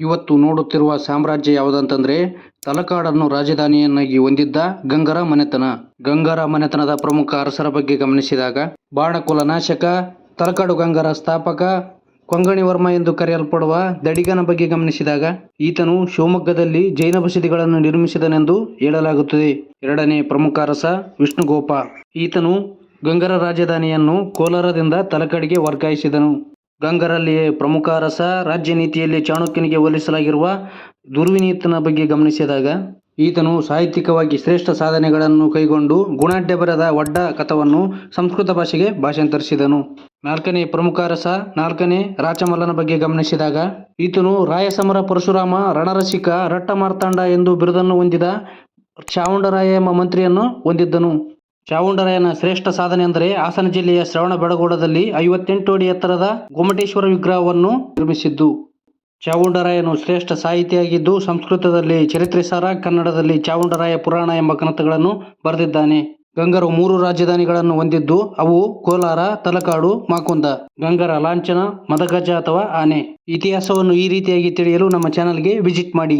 ಇವತ್ತು ನೋಡುತ್ತಿರುವ ಸಾಮ್ರಾಜ್ಯ ಯಾವುದಂತಂದ್ರೆ ತಲಕಾಡನ್ನು ರಾಜಧಾನಿಯನ್ನಾಗಿ ಹೊಂದಿದ್ದ ಗಂಗರ ಮನೆತನ. ಗಂಗರ ಮನೆತನದ ಪ್ರಮುಖ ಅರಸರ ಬಗ್ಗೆ ಗಮನಿಸಿದಾಗ ಬಾಣಕುಲ ನಾಶಕ, ತಲಕಾಡು ಗಂಗರ ಸ್ಥಾಪಕ, ಕೊಂಗಣಿವರ್ಮ ಎಂದು ಕರೆಯಲ್ಪಡುವ ದಡಿಗನ ಬಗ್ಗೆ ಗಮನಿಸಿದಾಗ ಈತನು ಶಿವಮೊಗ್ಗದಲ್ಲಿ ಜೈನ ಬಸದಿಗಳನ್ನು ನಿರ್ಮಿಸಿದನೆಂದು ಹೇಳಲಾಗುತ್ತದೆ. ಎರಡನೇ ಪ್ರಮುಖ ಅರಸ ವಿಷ್ಣುಗೋಪ. ಈತನು ಗಂಗರ ರಾಜಧಾನಿಯನ್ನು ಕೋಲಾರದಿಂದ ತಲಕಾಡಿಗೆ ವರ್ಗಾಯಿಸಿದನು. ಗಂಗರಲ್ಲಿಯೇ ಪ್ರಮುಖ ಅರಸ ರಾಜ್ಯ ನೀತಿಯಲ್ಲಿ ಚಾಣಕ್ಯನಿಗೆ ಹೋಲಿಸಲಾಗಿರುವ ದುರ್ವಿನೀತನ ಬಗ್ಗೆ ಗಮನಿಸಿದಾಗ, ಈತನು ಸಾಹಿತ್ಯಿಕವಾಗಿ ಶ್ರೇಷ್ಠ ಸಾಧನೆಗಳನ್ನು ಕೈಗೊಂಡು ಗುಣಾಢ್ಯ ಬರದ ಒಡ್ಡ ಕಥವನ್ನು ಸಂಸ್ಕೃತ ಭಾಷೆಗೆ ಭಾಷಾಂತರಿಸಿದನು. ನಾಲ್ಕನೇ ಪ್ರಮುಖ ಅರಸ ನಾಲ್ಕನೇ ರಾಚಮಲ್ಲನ ಬಗ್ಗೆ ಗಮನಿಸಿದಾಗ, ಈತನು ರಾಯಸಮರ ಪರಶುರಾಮ ರಣರಸಿಕ ರಟ್ಟ ಮಾರ್ತಾಂಡ ಎಂದು ಬಿರುದನ್ನು ಹೊಂದಿದ ಚಾವುಂಡರಾಯ ಎಂಬ ಮಂತ್ರಿಯನ್ನು ಹೊಂದಿದ್ದನು. ಚಾವುಂಡರಾಯನ ಶ್ರೇಷ್ಠ ಸಾಧನೆ ಅಂದರೆ ಹಾಸನ ಜಿಲ್ಲೆಯ ಶ್ರವಣ ಬೆಳಗೋಡದಲ್ಲಿ ಐವತ್ತೆಂಟು ಅಡಿ ಎತ್ತರದ ಗೊಮ್ಮಟೇಶ್ವರ ವಿಗ್ರಹವನ್ನು ನಿರ್ಮಿಸಿದ್ದು. ಚಾವುಂಡರಾಯನು ಶ್ರೇಷ್ಠ ಸಾಹಿತಿಯಾಗಿದ್ದು ಸಂಸ್ಕೃತದಲ್ಲಿ ಚರಿತ್ರೆ ಸಾರ ಕನ್ನಡದಲ್ಲಿ ಚಾವುಂಡರಾಯ ಪುರಾಣ ಎಂಬ ಗ್ರಂಥಗಳನ್ನು ಬರೆದಿದ್ದಾನೆ. ಗಂಗರು ಮೂರು ರಾಜಧಾನಿಗಳನ್ನು ಹೊಂದಿದ್ದು ಅವು ಕೋಲಾರ, ತಲಕಾಡು, ಮಾಕುಂದ, ಗಂಗರ ಲಾಂಛನ, ಮದಗಜ ಅಥವಾ ಆನೆ. ಇತಿಹಾಸವನ್ನು ಈ ರೀತಿಯಾಗಿ ತಿಳಿಯಲು ನಮ್ಮ ಚಾನಲ್ಗೆ ವಿಸಿಟ್ ಮಾಡಿ.